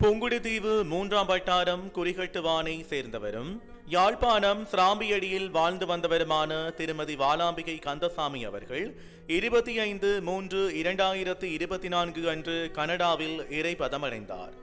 புங்குடுதீவு மூன்றாம் வட்டாரம் குறிகட்டுவானை சேர்ந்தவரும் யாழ்ப்பாணம் சிராம்பியடியில் வாழ்ந்து வந்தவருமான திருமதி வாலாம்பிகை கந்தசாமி அவர்கள் இருபத்தி ஐந்து மூன்று இரண்டாயிரத்து இருபத்தி நான்கு அன்று கனடாவில் இறைபதமடைந்தார்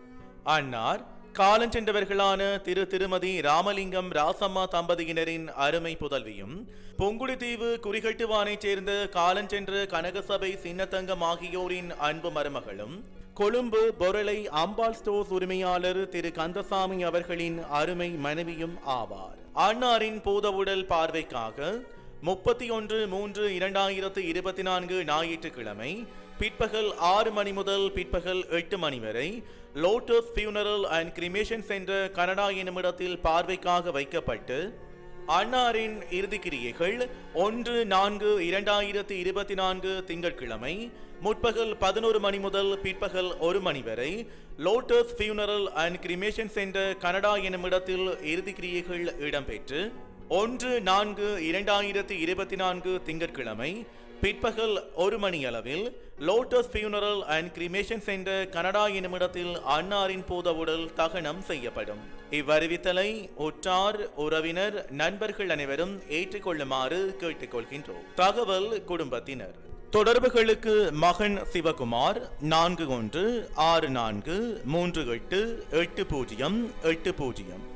அன்னார் காலஞ்சென்றவர்களான திரு திருமதி ராமலிங்கம் ராசம்மா தம்பதியினரின் அருமை புதல்வியும் பொங்குடித்தீவு குறிகட்டுவானைச் சேர்ந்த காலஞ்சென்ற கனகசபை சின்னத்தங்கம் ஆகியோரின் அன்பு மருமகளும் கொழும்பு பொருளை அம்பாள் ஸ்டோர்ஸ் உரிமையாளர் திரு கந்தசாமி அவர்களின் அருமை மனைவியும் ஆவார். அன்னாரின் பூதவுடல் பார்வைக்காக முப்பத்தி ஒன்று மூன்று இரண்டாயிரத்து இருபத்தி நான்கு ஞாயிற்றுக்கிழமை பிற்பகல் ஆறு மணி முதல் பிற்பகல் எட்டு மணி வரை Lotus Funeral and Cremation Centre Canada என்னுமிடத்தில் பார்வைக்காக வைக்கப்பட்டு அன்னாரின் இறுதிக்கிரியைகள் ஒன்று நான்கு இரண்டாயிரத்து இருபத்தி நான்கு திங்கட்கிழமை முற்பகல் பதினோரு மணி முதல் பிற்பகல் ஒரு மணி வரை Lotus Funeral and Cremation Centre Canada என்னுமிடத்தில் இறுதிக்கிரியைகள் இடம்பெற்று ஒன்று நான்கு இரண்டாயிரத்தி இருபத்தி நான்கு திங்கட்கிழமை பிற்பகல் ஒரு மணி அளவில் Lotus Funeral and Cremation Centre Canada என்னுமிடத்தில் அன்னாரின் பூதவுடல் தகனம் செய்யப்படும். இவ்வறிவித்தலை உற்றார் உறவினர் நண்பர்கள் அனைவரும் ஏற்றுக்கொள்ளுமாறு கேட்டுக்கொள்கின்றோம். தகவல் குடும்பத்தினர். தொடர்புகளுக்கு மகன் சிவகுமார் நான்கு ஒன்று ஆறு நான்கு மூன்று எட்டு எட்டு பூஜ்ஜியம் எட்டு பூஜ்ஜியம்.